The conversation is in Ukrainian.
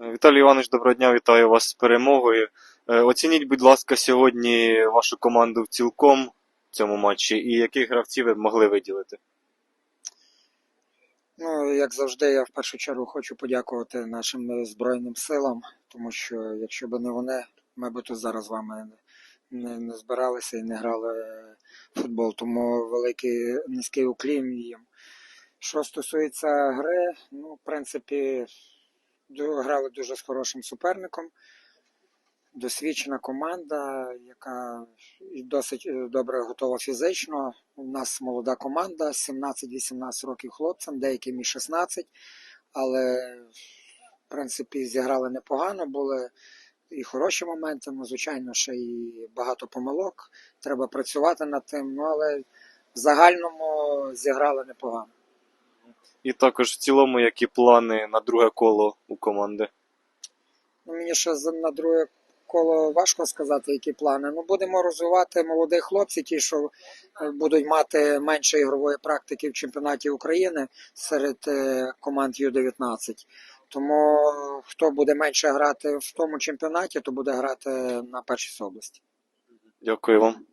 Віталій Іванович, доброго дня, вітаю вас з перемогою. Е, Оцініть, будь ласка, сьогодні вашу команду в цілком в цьому матчі і яких гравців ви б могли виділити? Ну, як завжди, я в першу чергу хочу подякувати нашим Збройним силам, тому що якщо б не вони, ми б тут зараз з вами не, не збиралися і не грали в футбол. Тому великий низький уклін їм. Що стосується гри, ну, в принципі, грали дуже з хорошим суперником. Досвідчена команда, яка досить е, добре готова фізично. У нас молода команда, 17-18 років хлопцям, деяким і 16, але в принципі зіграли непогано, були і хороші моменти, ну, звичайно, ще і багато помилок. Треба працювати над тим, ну але в загальному зіграли непогано. І також в цілому, які плани на друге коло у команди? Ну, мені ще на друге коло важко сказати, які плани. Ну, будемо розвивати молодих хлопців, ті, що е, будуть мати менше ігрової практики в чемпіонаті України серед е, команд Ю-19. Тому хто буде менше грати в тому чемпіонаті, то буде грати на першій області. Дякую вам.